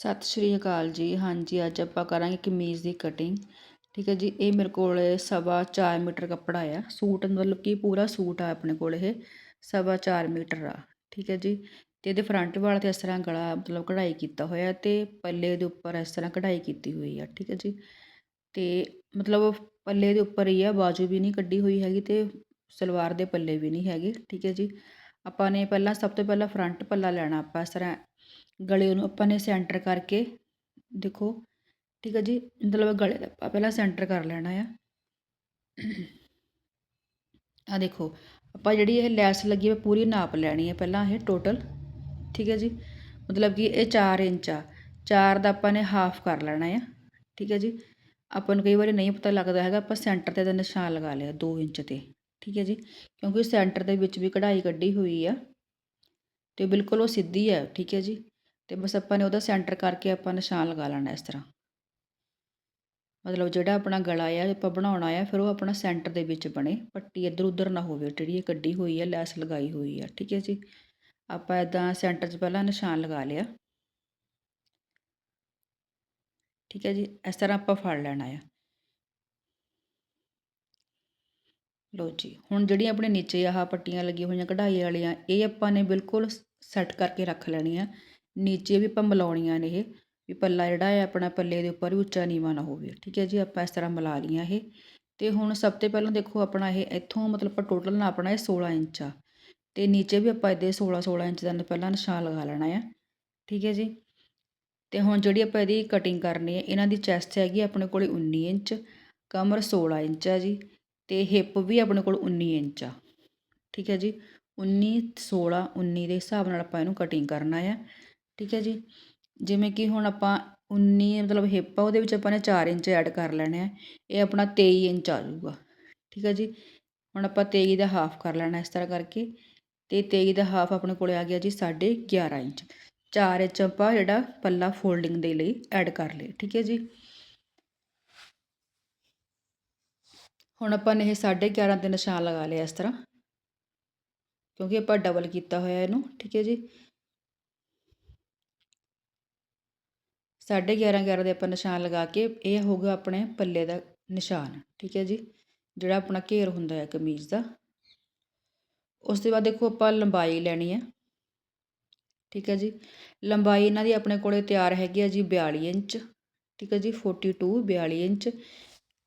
ਸਤਿ ਸ਼੍ਰੀ ਅਕਾਲ ਜੀ। ਹਾਂਜੀ, ਅੱਜ ਆਪਾਂ ਕਰਾਂਗੇ ਕਮੀਜ਼ ਦੀ ਕਟਿੰਗ ਠੀਕ ਹੈ ਜੀ, ਇਹ ਮੇਰੇ ਕੋਲ ਸਵਾ 4 ਮੀਟਰ ਕੱਪੜਾ ਆ। ਸੂਟ ਮਤਲਬ ਕਿ ਪੂਰਾ ਸੂਟ ਆ ਆਪਣੇ ਕੋਲ ਇਹ, ਸਵਾ 4 ਮੀਟਰ ਆ। ਠੀਕ ਹੈ ਜੀ, ਤੇ ਇਹਦੇ ਫਰੰਟ ਵਾਲ ਤੇ ਇਸ ਤਰ੍ਹਾਂ ਗਲਾ ਮਤਲਬ ਕਢਾਈ ਕੀਤਾ ਹੋਇਆ ਤੇ ਪੱਲੇ ਦੇ ਉੱਪਰ ਇਸ ਤਰ੍ਹਾਂ ਕਢਾਈ ਕੀਤੀ ਹੋਈ ਆ। ਠੀਕ ਹੈ ਜੀ, ਤੇ ਮਤਲਬ ਪੱਲੇ ਦੇ ਉੱਪਰ ਹੀ ਆ, ਬਾਜੂ ਵੀ ਨਹੀਂ ਕੱਢੀ ਹੋਈ ਹੈਗੀ ਤੇ ਸਲਵਾਰ ਦੇ ਪੱਲੇ ਵੀ ਨਹੀਂ ਹੈਗੇ। ਠੀਕ ਹੈ ਜੀ, ਆਪਾਂ ਨੇ ਪਹਿਲਾਂ ਸਭ ਤੋਂ ਪਹਿਲਾਂ ਫਰੰਟ ਪੱਲਾ ਲੈਣਾ, ਆਪਾਂ ਇਸ ਤਰ੍ਹਾਂ ਗਲੇ ਨੂੰ ਆਪਾਂ ਨੇ ਸੈਂਟਰ ਕਰਕੇ, ਦੇਖੋ, ਠੀਕ ਹੈ ਜੀ ਮਤਲਬ ਗਲੇ ਦਾ ਆਪਾਂ ਪਹਿਲਾਂ ਸੈਂਟਰ ਕਰ ਲੈਣਾ ਆ। ਆ ਦੇਖੋ, ਆਪਾਂ ਜਿਹੜੀ ਇਹ ਲੈਸ ਲੱਗੀ ਹੈ ਪੂਰੀ ਨਾਪ ਲੈਣੀ ਹੈ ਪਹਿਲਾਂ ਇਹ ਟੋਟਲ ਠੀਕ ਹੈ ਜੀ। ਮਤਲਬ ਕਿ ਇਹ 4 ਇੰਚ ਆ 4 ਦਾ ਆਪਾਂ ਨੇ ਹਾਫ ਕਰ ਲੈਣਾ ਆ, ਠੀਕ ਹੈ ਜੀ। ਆਪਾਂ ਨੂੰ ਕਈ ਵਾਰੀ ਨਹੀਂ ਪਤਾ ਲੱਗਦਾ ਹੈਗਾ, ਆਪਾਂ ਸੈਂਟਰ ਤੇ ਦਾ ਨਿਸ਼ਾਨ ਲਗਾ ਲਿਆ 2 ਇੰਚ ਤੇ, ਠੀਕ ਹੈ ਜੀ। ਕਿਉਂਕਿ ਸੈਂਟਰ ਦੇ ਵਿੱਚ ਵੀ ਕਢਾਈ ਕੱਢੀ ਹੋਈ ਆ, ਤੇ ਬਿਲਕੁਲ ਉਹ ਸਿੱਧੀ ਹੈ ਠੀਕ ਹੈ ਜੀ। ਅਤੇ ਬਸ ਆਪਾਂ ਨੇ ਉਹਦਾ ਸੈਂਟਰ ਕਰਕੇ ਆਪਾਂ ਨਿਸ਼ਾਨ ਲਗਾ ਲੈਣਾ ਇਸ ਤਰ੍ਹਾਂ। ਮਤਲਬ ਜਿਹੜਾ ਆਪਣਾ ਗਲਾ ਆ ਆਪਾਂ ਬਣਾਉਣਾ ਆ, ਫਿਰ ਉਹ ਆਪਣਾ ਸੈਂਟਰ ਦੇ ਵਿੱਚ ਬਣੇ। ਪੱਟੀ ਇੱਧਰ ਉੱਧਰ ਨਾ ਹੋਵੇ ਜਿਹੜੀ ਇਹ ਕੱਢੀ ਹੋਈ ਆ, ਲੈਸ ਲਗਾਈ ਹੋਈ ਆ, ਠੀਕ ਹੈ ਜੀ। ਆਪਾਂ ਇਦਾਂ ਸੈਂਟਰ 'ਚ ਪਹਿਲਾਂ ਨਿਸ਼ਾਨ ਲਗਾ ਲਿਆ। ਠੀਕ ਹੈ ਜੀ, ਇਸ ਤਰ੍ਹਾਂ ਆਪਾਂ ਫੜ ਲੈਣਾ ਆ। ਲੋ ਜੀ, ਹੁਣ ਜਿਹੜੀਆਂ ਆਪਣੇ ਨੀਚੇ ਆਹ ਪੱਟੀਆਂ ਲੱਗੀਆਂ ਹੋਈਆਂ, ਕਢਾਈ ਵਾਲੀਆਂ, ਇਹ ਆਪਾਂ ਨੇ ਬਿਲਕੁਲ ਸੈੱਟ ਕਰਕੇ ਰੱਖ ਲੈਣੀਆਂ। ਨੀਚੇ ਵੀ ਆਪਾਂ ਮਿਲਾਉਣੀਆਂ ਨੇ ਇਹ, ਵੀ ਪੱਲਾ ਜਿਹੜਾ ਹੈ ਆਪਣਾ ਪੱਲੇ ਦੇ ਉੱਪਰ ਵੀ ਉੱਚਾ ਨੀਵਾਂ ਨਾ ਹੋਵੇ, ਠੀਕ ਹੈ ਜੀ, ਆਪਾਂ ਇਸ ਤਰ੍ਹਾਂ ਮਿਲਾ ਲਈਆਂ ਇਹ। ਤੇ ਹੁਣ ਸਭ ਤੋਂ ਪਹਿਲਾਂ ਦੇਖੋ ਆਪਣਾ ਇਹ ਇੱਥੋਂ ਮਤਲਬ ਆਪਾਂ ਟੋਟਲ ਨਾਪਣਾ ਇਹ 16 ਇੰਚ ਆ। ਤੇ ਨੀਚੇ ਵੀ ਆਪਾਂ ਇਹਦੇ 16 16 ਇੰਚ ਦਾ ਪਹਿਲਾਂ ਨਿਸ਼ਾਨ ਲਗਾ ਲੈਣਾ ਆ, ਠੀਕ ਹੈ ਜੀ। ਤੇ ਹੁਣ ਜਿਹੜੀ ਆਪਾਂ ਇਹਦੀ ਕਟਿੰਗ ਕਰਨੀ ਹੈ, ਇਹਨਾਂ ਦੀ ਚੈਸਟ ਹੈਗੀ ਆਪਣੇ ਕੋਲ 19 ਇੰਚ, ਕਮਰ 16 ਇੰਚ ਆ ਜੀ, ਤੇ ਹਿੱਪ ਵੀ ਆਪਣੇ ਕੋਲ 19 ਇੰਚ ਆ, ਠੀਕ ਹੈ ਜੀ। 19 16 19 ਦੇ ਹਿਸਾਬ ਨਾਲ ਆਪਾਂ ਇਹਨੂੰ ਕਟਿੰਗ ਕਰਨਾ ਆ। ਠੀਕ ਹੈ ਜੀ। ਜਿਵੇਂ ਕਿ ਹੁਣ ਆਪਾਂ 19 ਮਤਲਬ ਹਿੱਪ ਆ, ਉਹਦੇ ਵਿੱਚ ਆਪਾਂ ਨੇ ਚਾਰ ਇੰਚ ਐਡ ਕਰ ਲੈਣੇ ਆ। ਇਹ ਆਪਣਾ ਤੇਈ ਇੰਚ ਆ ਜਾਊਗਾ। ਠੀਕ ਹੈ ਜੀ। ਹੁਣ ਆਪਾਂ ਤੇਈ ਦਾ ਹਾਫ ਕਰ ਲੈਣਾ ਇਸ ਤਰ੍ਹਾਂ ਕਰਕੇ। ਤੇ ਤੇਈ ਦਾ ਹਾਫ ਆਪਣੇ ਕੋਲੇ ਆ ਗਿਆ ਜੀ 11.5 ਇੰਚ। 4 ਇੰਚ ਆਪਾਂ ਜਿਹੜਾ ਪੱਲਾ ਫੋਲਡਿੰਗ ਦੇ ਲਈ ਐਡ ਕਰ ਲਏ। ਠੀਕ ਹੈ ਜੀ। ਹੁਣ ਆਪਾਂ ਨੇ ਇਹ 11.5 ਦੇ ਨਿਸ਼ਾਨ ਲਗਾ ਲਿਆ ਇਸ ਤਰ੍ਹਾਂ। ਕਿਉਂਕਿ ਆਪਾਂ ਡਬਲ ਕੀਤਾ ਹੋਇਆ ਇਹਨੂੰ। ਠੀਕ ਹੈ ਜੀ। ਸਾਢੇ 11 11 ਦੇ ਆਪਾਂ ਨਿਸ਼ਾਨ ਲਗਾ ਕੇ ਇਹ ਹੋਊਗਾ ਆਪਣੇ ਪੱਲੇ ਦਾ ਨਿਸ਼ਾਨ, ਠੀਕ ਹੈ ਜੀ? ਜਿਹੜਾ ਆਪਣਾ ਘੇਰ ਹੁੰਦਾ ਹੈ ਕਮੀਜ਼ ਦਾ। ਉਸ ਤੋਂ ਬਾਅਦ ਦੇਖੋ ਆਪਾਂ ਲੰਬਾਈ ਲੈਣੀ ਹੈ। ਠੀਕ ਹੈ ਜੀ? ਲੰਬਾਈ ਇਹਨਾਂ ਦੀ ਆਪਣੇ ਕੋਲੇ ਤਿਆਰ ਹੈਗੀ ਆ ਜੀ 42 ਇੰਚ, ਠੀਕ ਹੈ ਜੀ? 42 42 ਇੰਚ।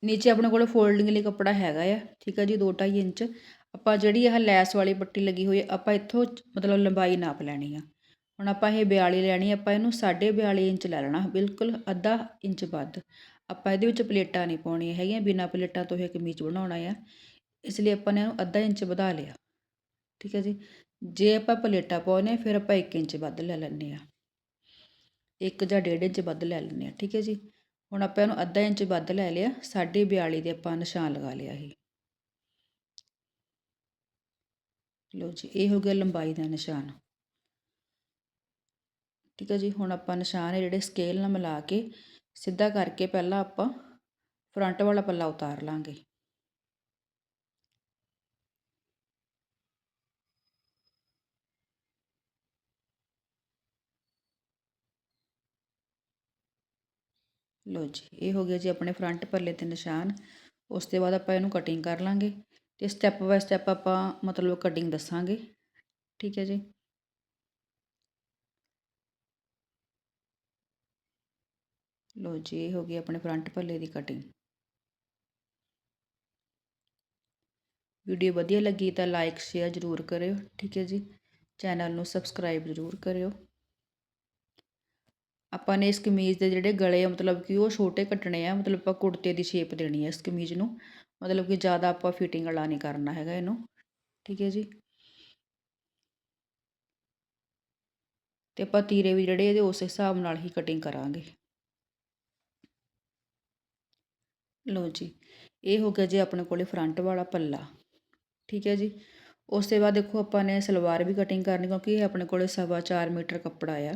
ਨੀਚੇ ਆਪਣੇ ਕੋਲੇ ਫੋਲਡਿੰਗ ਲਈ ਕੱਪੜਾ ਹੈਗਾ ਆ, ਠੀਕ ਹੈ ਜੀ? 2 2.5 ਇੰਚ। ਆਪਾਂ ਜਿਹੜੀ ਇਹ ਲੈਸ ਵਾਲੀ ਪੱਟੀ ਲੱਗੀ ਹੋਈ ਹੈ, ਆਪਾਂ ਇੱਥੋਂ ਮਤਲਬ ਲੰਬਾਈ ਨਾਪ ਲੈਣੀ ਆ। ਹੁਣ ਆਪਾਂ ਇਹ 42 ਲੈਣੀ, ਆਪਾਂ ਇਹਨੂੰ 42.5 ਇੰਚ ਲੈ ਲੈਣਾ, ਬਿਲਕੁਲ ਅੱਧਾ ਇੰਚ ਵੱਧ। ਆਪਾਂ ਇਹਦੇ ਵਿੱਚ ਪਲੇਟਾਂ ਨਹੀਂ ਪਾਉਣੀਆਂ ਹੈਗੀਆਂ, ਬਿਨਾ ਪਲੇਟਾਂ ਤੋਂ ਇਹ ਕਮੀਜ਼ ਬਣਾਉਣਾ ਆ। ਇਸ ਲਈ ਆਪਾਂ ਨੇ ਇਹਨੂੰ ਅੱਧਾ ਇੰਚ ਵਧਾ ਲਿਆ, ਠੀਕ ਹੈ ਜੀ। ਜੇ ਆਪਾਂ ਪਲੇਟਾਂ ਪਾਉਨੇ ਫਿਰ ਆਪਾਂ 1 ਇੰਚ ਵੱਧ ਲੈ ਲੈਂਦੇ ਆ 1 ਜਾਂ 1.5 ਇੰਚ ਵੱਧ ਲੈ ਲੈਂਦੇ ਆ ਠੀਕ ਹੈ ਜੀ। ਹੁਣ ਆਪਾਂ ਇਹਨੂੰ ਅੱਧਾ ਇੰਚ ਵੱਧ ਲੈ ਲਿਆ 42.5 ਦੇ ਆਪਾਂ ਨਿਸ਼ਾਨ ਲਗਾ ਲਿਆ ਇਹ ਲੋ ਜੀ, ਇਹ ਹੋ ਗਿਆ ਲੰਬਾਈ ਦਾ ਨਿਸ਼ਾਨ। ਠੀਕ ਹੈ ਜੀ, ਹੁਣ ਆਪਾਂ ਨਿਸ਼ਾਨ ਹੈ ਜਿਹੜੇ ਸਕੇਲ ਨਾਲ ਮਿਲਾ ਕੇ ਸਿੱਧਾ ਕਰਕੇ ਪਹਿਲਾਂ ਆਪਾਂ ਫਰੰਟ ਵਾਲਾ ਪੱਲਾ ਉਤਾਰ ਲਾਂਗੇ। ਲੋ ਜੀ, ਇਹ ਹੋ ਗਿਆ ਜੀ ਆਪਣੇ ਫਰੰਟ ਪੱਲੇ ਤੇ ਨਿਸ਼ਾਨ। ਉਸ ਤੋਂ ਬਾਅਦ ਆਪਾਂ ਇਹਨੂੰ ਕਟਿੰਗ ਕਰ ਲਾਂਗੇ ਤੇ ਸਟੈਪ ਬਾਏ ਸਟੈਪ ਆਪਾਂ ਮਤਲਬ ਕਟਿੰਗ ਦੱਸਾਂਗੇ। ਠੀਕ ਹੈ ਜੀ। ਲੋ ਜੀ, ਇਹ ਹੋ ਗਈ ਆਪਣੇ ਫਰੰਟ ਪੱਲੇ ਦੀ ਕਟਿੰਗ ਵੀਡੀਓ ਵਧੀਆ ਲੱਗੀ ਤਾਂ ਲਾਈਕ ਸ਼ੇਅਰ ਜ਼ਰੂਰ ਕਰਿਓ, ਠੀਕ ਹੈ ਜੀ? ਚੈਨਲ ਨੂੰ ਸਬਸਕ੍ਰਾਈਬ ਜ਼ਰੂਰ ਕਰਿਓ। ਆਪਾਂ ਨੇ ਇਸ ਕਮੀਜ਼ ਦੇ ਜਿਹੜੇ ਗਲੇ ਆ, ਮਤਲਬ ਕਿ ਉਹ ਛੋਟੇ ਕੱਟਣੇ ਆ, ਮਤਲਬ ਆਪਾਂ ਕੁੜਤੇ ਦੀ ਸ਼ੇਪ ਦੇਣੀ ਹੈ ਇਸ ਕਮੀਜ਼ ਨੂੰ। ਮਤਲਬ ਕਿ ਜ਼ਿਆਦਾ ਆਪਾਂ ਫਿਟਿੰਗ ਵਾਲਾ ਨਹੀਂ ਕਰਨਾ ਹੈਗਾ ਇਹਨੂੰ, ਠੀਕ ਹੈ ਜੀ? ਤੇ ਆਪਾਂ ਤੀਰੇ ਵੀ ਜਿਹੜੇ ਇਹਦੇ ਉਸ ਹਿਸਾਬ ਨਾਲ ਹੀ ਕਟਿੰਗ ਕਰਾਂਗੇ। ਲਓ ਜੀ, ਇਹ ਹੋ ਗਿਆ ਜੀ ਆਪਣੇ ਕੋਲੇ ਫਰੰਟ ਵਾਲਾ ਪੱਲਾ। ਠੀਕ ਹੈ ਜੀ? ਉਸ ਤੋਂ ਬਾਅਦ ਦੇਖੋ ਆਪਾਂ ਨੇ ਸਲਵਾਰ ਵੀ ਕਟਿੰਗ ਕਰਨੀ ਕਿਉਂਕਿ ਇਹ ਆਪਣੇ ਕੋਲੇ ਸਵਾ 4 ਮੀਟਰ ਕੱਪੜਾ ਆ।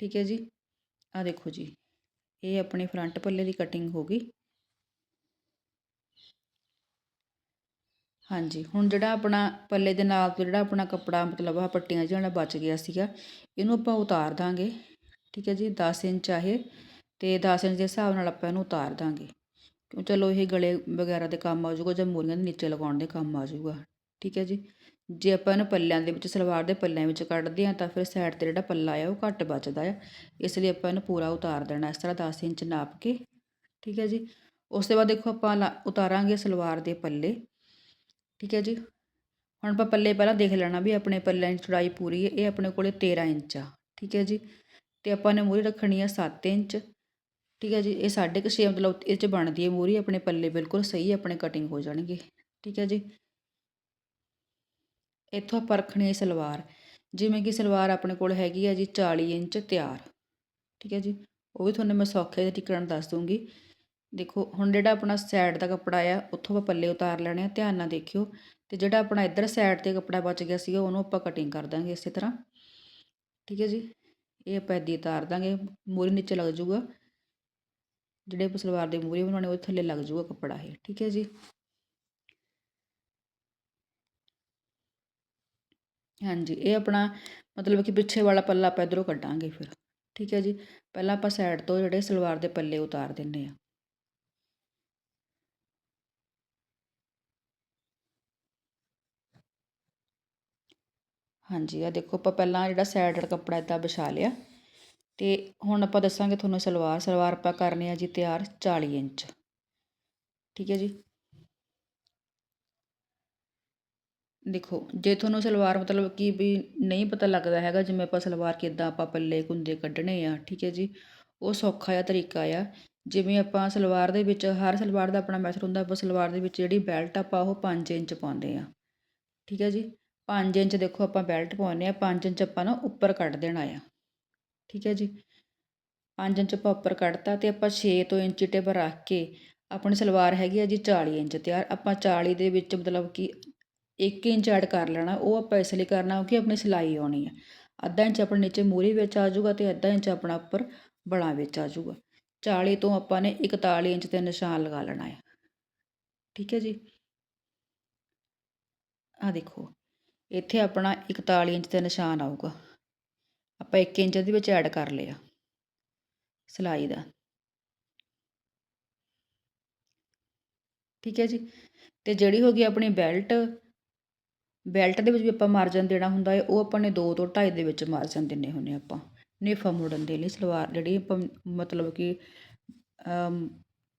ਠੀਕ ਹੈ ਜੀ? ਆ ਦੇਖੋ ਜੀ, ਇਹ ਆਪਣੇ ਫਰੰਟ ਪੱਲੇ ਦੀ ਕਟਿੰਗ ਹੋ ਗਈ। ਹਾਂਜੀ, ਹੁਣ ਜਿਹੜਾ ਆਪਣਾ ਪੱਲੇ ਦੇ ਨਾਲ ਜਿਹੜਾ ਆਪਣਾ ਕੱਪੜਾ ਮਤਲਬ ਆ ਪੱਟੀਆਂ ਜਿਹੜਾ ਬਚ ਗਿਆ ਸੀਗਾ, ਇਹਨੂੰ ਆਪਾਂ ਉਤਾਰ ਦਾਂਗੇ। ਠੀਕ ਹੈ ਜੀ? 10 ਇੰਚ ਆ ਇਹ ਤੇ 10 ਇੰਚ ਦੇ ਹਿਸਾਬ ਨਾਲ ਆਪਾਂ ਇਹਨੂੰ ਉਤਾਰ ਦਾਂਗੇ। ਕਿਉਂ ਚਲੋ ਇਹ ਗਲੇ ਵਗੈਰਾ ਦੇ ਕੰਮ ਆ ਜੂਗਾ ਜਾਂ ਮੋਰੀਆਂ ਦੇ ਨੀਚੇ ਲਗਾਉਣ ਦੇ ਕੰਮ ਆ ਜੂਗਾ ਠੀਕ ਹੈ ਜੀ? ਜੇ ਆਪਾਂ ਇਹਨੂੰ ਪੱਲਿਆਂ ਦੇ ਵਿੱਚ, ਸਲਵਾਰ ਦੇ ਪੱਲਿਆਂ ਵਿੱਚ ਕੱਢਦੇ ਹਾਂ ਤਾਂ ਫਿਰ ਸਾਈਡ ਤੇ ਜਿਹੜਾ ਪੱਲਾ ਆ ਉਹ ਘੱਟ ਬਚਦਾ ਆ, ਇਸ ਲਈ ਆਪਾਂ ਇਹਨੂੰ ਪੂਰਾ ਉਤਾਰ ਦੇਣਾ, ਇਸ ਤਰ੍ਹਾਂ 10 ਇੰਚ ਨਾਪ ਕੇ, ਠੀਕ ਹੈ ਜੀ? ਉਸ ਤੋਂ ਬਾਅਦ ਦੇਖੋ ਆਪਾਂ ਉਤਾਰਾਂਗੇ ਸਲਵਾਰ ਦੇ ਪੱਲੇ, ਠੀਕ ਹੈ ਜੀ? ਹੁਣ ਆਪਾਂ ਪੱਲੇ ਪਹਿਲਾਂ ਦੇਖ ਲੈਣਾ ਵੀ ਆਪਣੇ ਪੱਲਿਆਂ ਦੀ ਚੌੜਾਈ ਪੂਰੀ ਹੈ, ਇਹ ਆਪਣੇ ਕੋਲੇ 13 ਇੰਚ ਆ, ਠੀਕ ਹੈ ਜੀ? ਤੇ ਆਪਾਂ ਨੇ ਮੂਰੀ ਰੱਖਣੀ ਆ 7 ਇੰਚ ਠੀਕ ਹੈ ਜੀ, ਇਹ ਸਾਢੇ ਕੁ ਛੇ ਮਤਲਬ ਇਹ 'ਚ ਬਣਦੀ ਹੈ ਮੂਰੀ, ਆਪਣੇ ਪੱਲੇ ਬਿਲਕੁਲ ਸਹੀ ਆਪਣੇ ਕਟਿੰਗ ਹੋ ਜਾਣਗੇ, ਠੀਕ ਹੈ ਜੀ। ਇੱਥੋਂ ਆਪਾਂ ਰੱਖਣੀ ਹੈ ਸਲਵਾਰ, ਜਿਵੇਂ ਕਿ ਸਲਵਾਰ ਆਪਣੇ ਕੋਲ ਹੈਗੀ ਹੈ ਜੀ 40 ਇੰਚ ਤਿਆਰ, ਠੀਕ ਹੈ ਜੀ। ਉਹ ਵੀ ਤੁਹਾਨੂੰ ਮੈਂ ਸੌਖੇ ਦੇ ਟਿਕਣ ਦੱਸ ਦੂੰਗੀ ਦੇਖੋ, ਹੁਣ ਜਿਹੜਾ ਆਪਣਾ ਸਾਈਡ ਦਾ ਕੱਪੜਾ ਆ, ਉੱਥੋਂ ਆਪਾਂ ਪੱਲੇ ਉਤਾਰ ਲੈਣੇ ਆ, ਧਿਆਨ ਨਾਲ ਦੇਖਿਓ। ਤੇ ਜਿਹੜਾ ਆਪਣਾ ਇੱਧਰ ਸਾਈਡ ਤੇ ਕੱਪੜਾ ਬਚ ਗਿਆ ਸੀਗਾ, ਉਹਨੂੰ ਆਪਾਂ ਕਟਿੰਗ ਕਰ ਦਾਂਗੇ ਇਸੇ ਤਰ੍ਹਾਂ, ਠੀਕ ਹੈ ਜੀ। ਇਹ ਆਪਾਂ ਇੱਦੀ ਉਤਾਰ ਦਾਂਗੇ, ਮੂਰੀ ਨੀਚੇ ਲੱਗ ਜਾਊਗਾ। ਜਿਹੜੇ ਆਪਾਂ ਸਲਵਾਰ ਦੇ ਮੂਹਰੇ ਬਣਾਉਣੇ, ਉਹ ਥੱਲੇ ਲੱਗ ਜਾਊਗਾ ਕੱਪੜਾ ਇਹ, ਠੀਕ ਹੈ ਜੀ। ਹਾਂਜੀ, ਇਹ ਆਪਣਾ ਮਤਲਬ ਕਿ ਪਿੱਛੇ ਵਾਲਾ ਪੱਲਾ ਆਪਾਂ ਇੱਧਰੋਂ ਕੱਢਾਂਗੇ ਫਿਰ, ਠੀਕ ਹੈ ਜੀ। ਪਹਿਲਾਂ ਆਪਾਂ ਸਾਈਡ ਤੋਂ ਜਿਹੜੇ ਸਲਵਾਰ ਦੇ ਪੱਲੇ ਉਤਾਰ ਦਿੰਨੇ ਆ ਹਾਂਜੀ ਆ ਦੇਖੋ ਆਪਾਂ ਪਹਿਲਾਂ ਜਿਹੜਾ ਸਾਈਡ ਵਾਲਾ ਕੱਪੜਾ ਇਦਾਂ ਵਿਛਾ ਲਿਆ। ਅਤੇ ਹੁਣ ਆਪਾਂ ਦੱਸਾਂਗੇ ਤੁਹਾਨੂੰ ਸਲਵਾਰ ਸਲਵਾਰ ਆਪਾਂ ਕਰਨੀ ਆ ਜੀ ਤਿਆਰ 40 ਇੰਚ। ਠੀਕ ਹੈ ਜੀ? ਦੇਖੋ, ਜੇ ਤੁਹਾਨੂੰ ਸਲਵਾਰ ਮਤਲਬ ਕਿ ਵੀ ਨਹੀਂ ਪਤਾ ਲੱਗਦਾ ਹੈਗਾ ਜਿਵੇਂ ਆਪਾਂ ਸਲਵਾਰ ਕਿੱਦਾਂ ਆਪਾਂ ਪੱਲੇ ਕੁੰਦੇ ਕੱਢਣੇ ਆ, ਠੀਕ ਹੈ ਜੀ? ਉਹ ਸੌਖਾ ਜਿਹਾ ਤਰੀਕਾ ਆ। ਜਿਵੇਂ ਆਪਾਂ ਸਲਵਾਰ ਦੇ ਵਿੱਚ, ਹਰ ਸਲਵਾਰ ਦਾ ਆਪਣਾ ਮੈਥਡ ਹੁੰਦਾ, ਆਪਾਂ ਸਲਵਾਰ ਦੇ ਵਿੱਚ ਜਿਹੜੀ ਬੈਲਟ ਆਪਾਂ ਉਹ 5 ਇੰਚ ਪਾਉਂਦੇ ਆ। ਠੀਕ ਹੈ ਜੀ? 5 ਇੰਚ ਦੇਖੋ ਆਪਾਂ ਬੈਲਟ ਪਾਉਂਦੇ ਆ 5 ਇੰਚ ਆਪਾਂ ਨਾ ਉੱਪਰ ਕੱਢ ਦੇਣਾ ਆ। ਠੀਕ ਹੈ ਜੀ। 5 ਇੰਚ ਆਪਾਂ ਉੱਪਰ ਕੱਢਤਾ ਤੇ ਆਪਾਂ 6 ਤੋਂ ਇੰਚ ਟੇਪ ਰੱਖ ਕੇ ਆਪਣੀ ਸਲਵਾਰ ਹੈਗੀ ਆ ਜੀ 40 ਇੰਚ ਤਿਆਰ। ਆਪਾਂ 40 ਦੇ ਵਿੱਚ ਮਤਲਬ ਕਿ 1 ਇੰਚ ਐਡ ਕਰ ਲੈਣਾ, ਉਹ ਆਪਾਂ ਇਸ ਲਈ ਕਰਨਾ ਕਿਉਂਕਿ ਆਪਣੀ ਸਿਲਾਈ ਆਉਣੀ ਆ। ਅੱਧਾ ਇੰਚ ਆਪਣੇ ਨੀਚੇ ਮੂਰੀ ਵਿੱਚ ਆ ਜਾਊਗਾ ਤੇ ਅੱਧਾ ਇੰਚ ਆਪਣਾ ਉੱਪਰ ਬਲਾਂ ਵਿੱਚ ਆ ਜਾਊਗਾ। 40 ਤੋਂ ਆਪਾਂ ਨੇ 41 ਇੰਚ ਤੇ ਨਿਸ਼ਾਨ ਲਗਾ ਲੈਣਾ ਹੈ ਠੀਕ ਹੈ ਜੀ। ਆ ਦੇਖੋ, ਇੱਥੇ ਆਪਣਾ 41 ਇੰਚ ਤੇ ਨਿਸ਼ਾਨ ਆਊਗਾ। ਆਪਾਂ 1 ਇੰਚ ਦੇ ਵਿੱਚ ਐਡ ਕਰ ਲਿਆ, ਸਿਲਾਈ ਦਾ। ਠੀਕ ਹੈ ਜੀ? ਤੇ ਜਿਹੜੀ ਹੋ ਗਈ ਆਪਣੀ ਬੈਲਟ ਬੈਲਟ ਦੇ ਵਿੱਚ ਵੀ ਆਪਾਂ ਮਾਰਜਨ ਦੇਣਾ ਹੁੰਦਾ ਹੈ, ਉਹ ਆਪਾਂ ਨੇ 2 ਤੋਂ 2.5 ਦੇ ਵਿੱਚ ਮਾਰਜਨ ਦਿੰਨੇ ਹੁੰਨੇ ਆਪਾਂ, ਨੇਫਾ ਮੋੜਨ ਦੇ ਲਈ, ਸਲਵਾਰ ਜਿਹੜੀ ਆਪਾਂ ਮਤਲਬ ਕਿ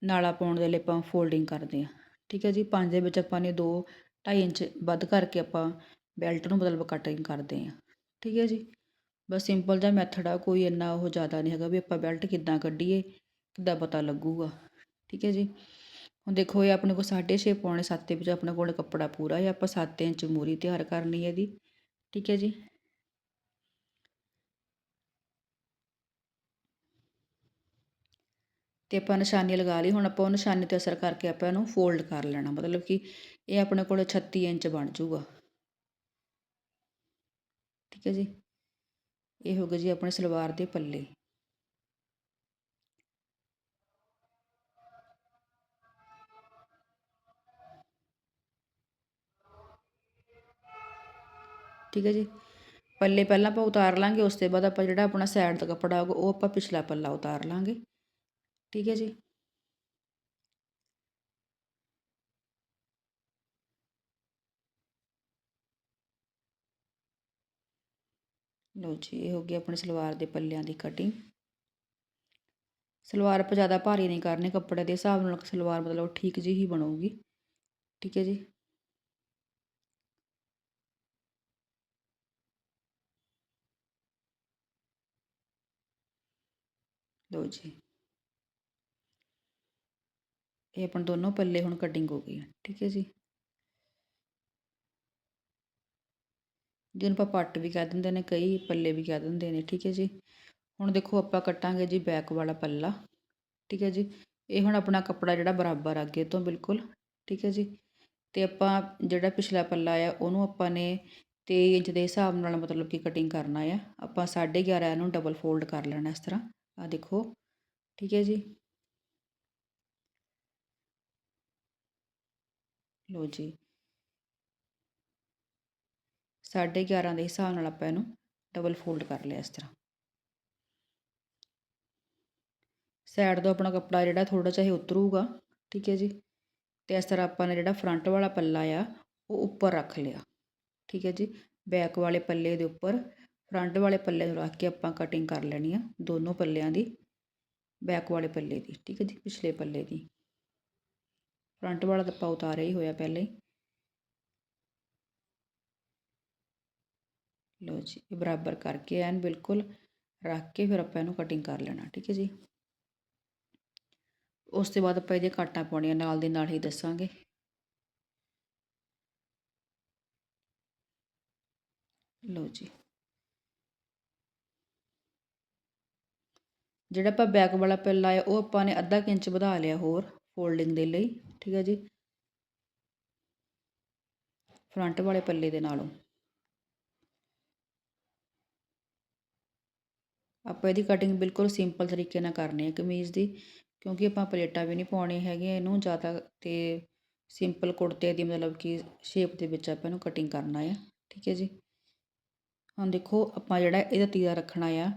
ਨਾਲਾ ਪਾਉਣ ਦੇ ਲਈ ਆਪਾਂ ਫੋਲਡਿੰਗ ਕਰਦੇ ਆ ਠੀਕ ਹੈ ਜੀ? 5 ਦੇ ਵਿੱਚ ਆਪਾਂ ਨੇ 2 2.5 ਇੰਚ ਵੱਧ ਕਰਕੇ ਆਪਾਂ ਬੈਲਟ ਨੂੰ ਮਤਲਬ ਕਟਿੰਗ ਕਰਦੇ ਆ ਠੀਕ ਹੈ ਜੀ? ਬਸ ਸਿੰਪਲ ਜਿਹਾ ਮੈਥਡ ਆ, ਕੋਈ ਇੰਨਾ ਉਹ ਜ਼ਿਆਦਾ ਨਹੀਂ ਹੈਗਾ ਵੀ ਆਪਾਂ ਬੈਲਟ ਕਿੱਦਾਂ ਕੱਢੀਏ, ਕਿੱਦਾਂ ਪਤਾ ਲੱਗੂਗਾ, ਠੀਕ ਹੈ ਜੀ? ਹੁਣ ਦੇਖੋ ਇਹ ਆਪਣੇ ਕੋਲ 6.5 ਪੌਣੇ 7 ਦੇ ਵਿੱਚ ਆਪਣੇ ਕੋਲ ਕੱਪੜਾ ਪੂਰਾ ਹੈ, ਆਪਾਂ 7 ਇੰਚ ਮੂਰੀ ਤਿਆਰ ਕਰਨੀ ਹੈ ਇਹਦੀ, ਠੀਕ ਹੈ ਜੀ? ਤੇ ਆਪਾਂ ਨਿਸ਼ਾਨੀ ਲਗਾ ਲਈ, ਹੁਣ ਆਪਾਂ ਉਹ ਨਿਸ਼ਾਨੀ ਤੇ ਅਸਰ ਕਰਕੇ ਆਪਾਂ ਇਹਨੂੰ ਫੋਲਡ ਕਰ ਲੈਣਾ, ਮਤਲਬ ਕਿ ਇਹ ਆਪਣੇ ਕੋਲ 36 ਇੰਚ ਬਣ ਜਾਊਗਾ, ਠੀਕ ਹੈ ਜੀ? ਇਹ ਹੋ ਗਿਆ ਜੀ ਆਪਣੇ ਸਲਵਾਰ ਦੇ ਪੱਲੇ। ਠੀਕ ਹੈ ਜੀ? ਪੱਲੇ ਪਹਿਲਾਂ ਆਪਾਂ ਉਤਾਰ ਲਾਂਗੇ, ਉਸ ਤੋਂ ਬਾਅਦ ਆਪਾਂ ਜਿਹੜਾ ਆਪਣਾ ਸਾਈਡ ਦਾ ਕੱਪੜਾ ਹੋਊਗਾ, ਉਹ ਆਪਾਂ ਪਿਛਲਾ ਪੱਲਾ ਉਤਾਰ ਲਾਂਗੇ। ਠੀਕ ਹੈ ਜੀ? ਲਓ ਜੀ, ਇਹ ਹੋ ਗਈ ਆਪਣੀ ਸਲਵਾਰ ਦੇ ਪੱਲਿਆਂ ਦੀ ਕਟਿੰਗ ਸਲਵਾਰ ਆਪਾਂ ਜ਼ਿਆਦਾ ਭਾਰੀ ਨਹੀਂ ਕਰਨੀ, ਕੱਪੜੇ ਦੇ ਹਿਸਾਬ ਨਾਲ ਸਲਵਾਰ ਮਤਲਬ ਠੀਕ ਜੀ ਹੀ ਬਣੂਗੀ। ਠੀਕ ਹੈ ਜੀ। ਲਓ ਜੀ। ਇਹ ਆਪਣ ਦੋਨੋਂ ਪੱਲੇ ਹੁਣ ਕਟਿੰਗ ਹੋ ਗਈ। ਠੀਕ ਹੈ ਜੀ। ਜਿਹਨੂੰ ਆਪਾਂ ਪੱਟ ਵੀ ਕਹਿ ਦਿੰਦੇ ਨੇ, ਕਈ ਪੱਲੇ ਵੀ ਕਹਿ ਦਿੰਦੇ ਨੇ, ਠੀਕ ਹੈ ਜੀ। ਹੁਣ ਦੇਖੋ ਆਪਾਂ ਕੱਟਾਂਗੇ ਜੀ ਬੈਕ ਵਾਲਾ ਪੱਲਾ, ਠੀਕ ਹੈ ਜੀ। ਇਹ ਹੁਣ ਆਪਣਾ ਕੱਪੜਾ ਜਿਹੜਾ ਬਰਾਬਰ ਅੱਗੇ ਤੋਂ ਬਿਲਕੁਲ, ਠੀਕ ਹੈ ਜੀ। ਤੇ ਆਪਾਂ ਜਿਹੜਾ ਪਿਛਲਾ ਪੱਲਾ ਆ, ਉਹਨੂੰ ਆਪਾਂ ਨੇ 23 ਇੰਚ ਦੇ ਹਿਸਾਬ ਨਾਲ ਮਤਲਬ ਕਿ ਕਟਿੰਗ ਕਰਨਾ ਆ। ਆਪਾਂ 11.5 ਇਹਨੂੰ ਡਬਲ ਫੋਲਡ ਕਰ ਲੈਣਾ ਇਸ ਤਰ੍ਹਾਂ ਆ ਦੇਖੋ, ਠੀਕ ਹੈ ਜੀ। ਲੋ ਜੀ। 11.5 ਦੇ ਹਿਸਾਬ ਨਾਲ ਆਪਾਂ ਇਹਨੂੰ ਡਬਲ ਫੋਲਡ ਕਰ ਲਿਆ ਇਸ ਤਰ੍ਹਾਂ। ਸਾਈਡ ਤੋਂ ਆਪਣਾ ਕੱਪੜਾ ਜਿਹੜਾ ਥੋੜਾ ਜਿਹਾ ਉਤਰੂਗਾ, ਠੀਕ ਹੈ ਜੀ? ਤੇ ਇਸ ਤਰ੍ਹਾਂ ਆਪਾਂ ਨੇ ਜਿਹੜਾ ਫਰੰਟ ਵਾਲਾ ਪੱਲਾ ਆ, ਉਹ ਉੱਪਰ ਰੱਖ ਲਿਆ, ਠੀਕ ਹੈ ਜੀ? ਬੈਕ ਵਾਲੇ ਪੱਲੇ ਦੇ ਉੱਪਰ ਫਰੰਟ ਵਾਲੇ ਪੱਲੇ ਨੂੰ ਰੱਖ ਕੇ ਆਪਾਂ ਕਟਿੰਗ ਕਰ ਲੈਣੀ ਆ, ਦੋਨੋਂ ਪੱਲਿਆਂ ਦੀ ਬੈਕ ਵਾਲੇ ਪੱਲੇ ਦੀ, ਠੀਕ ਹੈ ਜੀ? ਪਿਛਲੇ ਪੱਲੇ ਦੀ। ਫਰੰਟ ਵਾਲਾ ਤਾਂ ਆਪਾਂ ਉਤਾਰਿਆ ਹੀ ਹੋਇਆ ਪਹਿਲੇ ਹੀ। ਲਓ ਜੀ, ਇਹ ਬਰਾਬਰ ਕਰਕੇ ਐਨ ਬਿਲਕੁਲ ਰੱਖ ਕੇ ਫਿਰ ਆਪਾਂ ਇਹਨੂੰ ਕਟਿੰਗ ਕਰ ਲੈਣਾ, ਠੀਕ ਹੈ ਜੀ। ਉਸ ਤੋਂ ਬਾਅਦ ਆਪਾਂ ਇਹਦੇ ਕਾਟਾਂ ਪਾਉਣੀਆਂ, ਨਾਲ ਦੇ ਨਾਲ ਹੀ ਦੱਸਾਂਗੇ। ਲਓ ਜੀ। ਜਿਹੜਾ ਆਪਾਂ ਬੈਕ ਵਾਲਾ ਪੱਲਾ ਹੈ ਉਹ ਆਪਾਂ ਨੇ ਅੱਧਾ ਇੰਚ ਵਧਾ ਲਿਆ ਹੋਰ ਫੋਲਡਿੰਗ ਦੇ ਲਈ, ਠੀਕ ਹੈ ਜੀ। ਫਰੰਟ ਵਾਲੇ ਪੱਲੇ ਦੇ ਨਾਲੋਂ। ਆਪਾਂ ਇਹਦੀ ਕਟਿੰਗ ਬਿਲਕੁਲ ਸਿੰਪਲ ਤਰੀਕੇ ਨਾਲ ਕਰਨੀ ਹੈ ਕਮੀਜ਼ ਦੀ, ਕਿਉਂਕਿ ਆਪਾਂ ਪਲੇਟਾਂ ਵੀ ਨਹੀਂ ਪਾਉਣੀ ਹੈਗੀਆਂ ਇਹਨੂੰ ਜ਼ਿਆਦਾ ਅਤੇ ਸਿੰਪਲ ਕੁੜਤੇ ਦੀ ਮਤਲਬ ਕਿ ਸ਼ੇਪ ਦੇ ਵਿੱਚ ਆਪਾਂ ਇਹਨੂੰ ਕਟਿੰਗ ਕਰਨਾ ਆ, ਠੀਕ ਹੈ ਜੀ? ਹੁਣ ਦੇਖੋ, ਆਪਾਂ ਜਿਹੜਾ ਇਹਦਾ ਤੀਰਾ ਰੱਖਣਾ ਆ,